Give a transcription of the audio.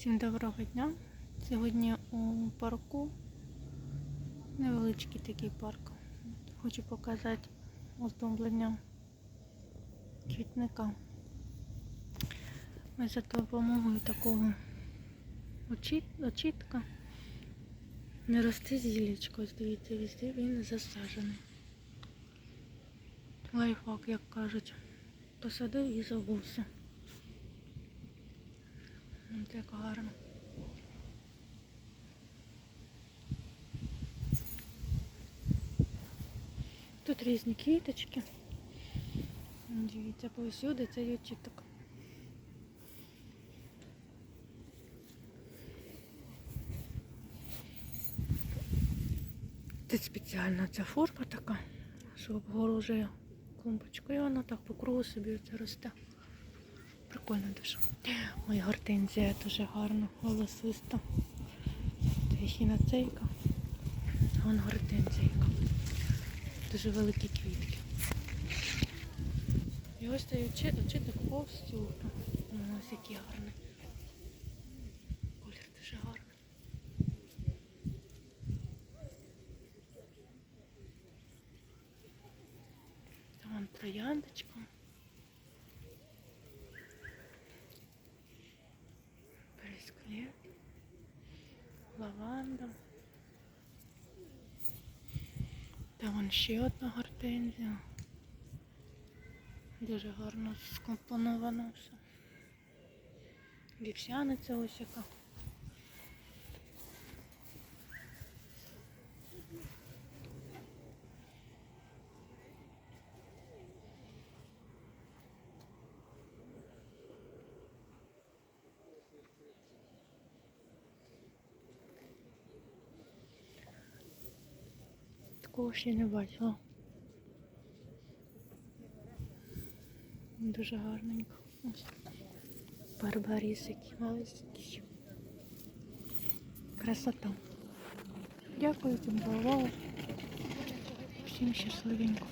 Всім доброго дня. Сьогодні у парку невеличкий такий парк. Хочу показати оздоблення квітника. Ми за допомогою такого очітка не росте зілечко. Дивіться, везде він засаджений. Лайфхак, як кажуть, посадив і забувся. Як гарно. Тут різні квіточки. Дивіться, повсюди цей очіток. Тут спеціальна ця форма така, що обгорожує. І вона так по кругу собі це росте. Прикольно дуже. Ой, гортензія дуже гарна, голосиста. Це хіноцейка. Вон гортензійка. Дуже великі квітки. І ось цей очіток повністю. Ось який гарний. Колір дуже гарний. Там вон трояндочка. Пресклет. Лаванда. Там вон ще одна гортензія. Дуже гарно скомпоновано все. Вівсяниця ось яка. Такого ще не бачила. Дуже гарненько. Ось. барбарисики малесенькі. Красота. Дякую тим за увагу. Всім щасливенько.